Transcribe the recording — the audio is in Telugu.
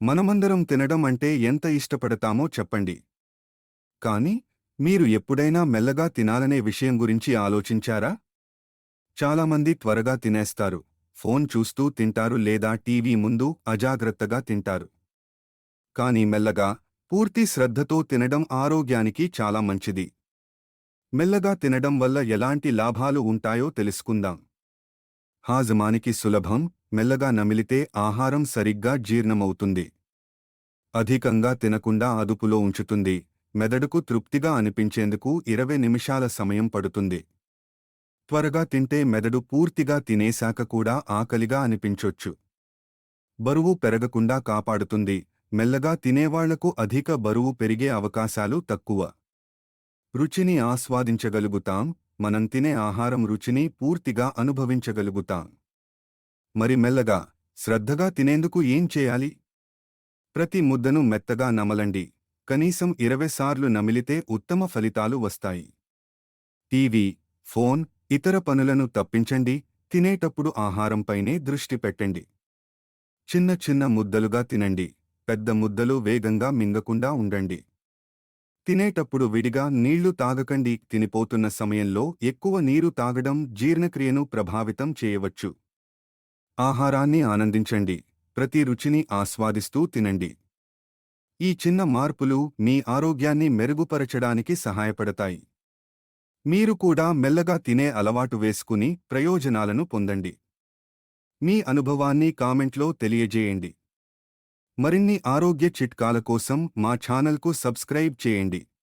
మనమందరం తినడం అంటే ఎంత ఇష్టపడతామో చెప్పండి. కాని మీరు ఎప్పుడైనా మెల్లగా తినాలనే విషయం గురించి ఆలోచించారా? చాలామంది త్వరగా తినేస్తారు. ఫోన్ చూస్తూ తింటారు లేదా టీవీ ముందు అజాగ్రత్తగా తింటారు. కాని మెల్లగా పూర్తి శ్రద్ధతో తినడం ఆరోగ్యానికి చాలా మంచిది. మెల్లగా తినడం వల్ల ఎలాంటి లాభాలు ఉంటాయో తెలుసుకుందాం. హాజమానికి సులభం మెల్లగా నమిలితే ఆహారం సరిగ్గా జీర్ణమవుతుంది. అధికంగా తినకుండా అదుపులో ఉంచుతుంది మెదడుకు తృప్తిగా అనిపించేందుకు ఇరవై నిమిషాల సమయం పడుతుంది. త్వరగా తింటే మెదడు పూర్తిగా తినేశాక కూడా ఆకలిగా అనిపించొచ్చు. బరువు పెరగకుండా కాపాడుతుంది మెల్లగా తినేవాళ్ళకు అధిక బరువు పెరిగే అవకాశాలు తక్కువ. రుచిని ఆస్వాదించగలుగుతాం మనం తినే ఆహారం రుచిని పూర్తిగా అనుభవించగలుగుతాం. మరి మెల్లగా శ్రద్ధగా తినేందుకు ఏం చేయాలి? ప్రతి ముద్దను మెత్తగా నమలండి. కనీసం ఇరవై సార్లు నమిలితే ఉత్తమ ఫలితాలు వస్తాయి. టీవీ ఫోన్ ఇతర పనులను తప్పించండి. తినేటప్పుడు ఆహారంపైనే దృష్టి పెట్టండి. చిన్న చిన్న ముద్దలుగా తినండి. పెద్ద ముద్దలు వేగంగా మింగకుండా ఉండండి. తినేటప్పుడు విడిగా నీళ్ళు తాగకండి. తినిపోతున్న సమయంలో ఎక్కువ నీరు తాగడం జీర్ణక్రియను ప్రభావితం చేయవచ్చు. ఆహారాన్ని ఆనందించండి. ప్రతి రుచిని ఆస్వాదిస్తూ తినండి. ఈ చిన్న మార్పులు మీ ఆరోగ్యాన్ని మెరుగుపరచడానికి సహాయపడతాయి. మీరు కూడా మెల్లగా తినే అలవాటు వేసుకుని ప్రయోజనాలను పొందండి. మీ అనుభవాన్ని కామెంట్లో తెలియజేయండి. మరిన్ని ఆరోగ్య చిట్కాల కోసం మా ఛానల్కు సబ్స్క్రైబ్ చేయండి.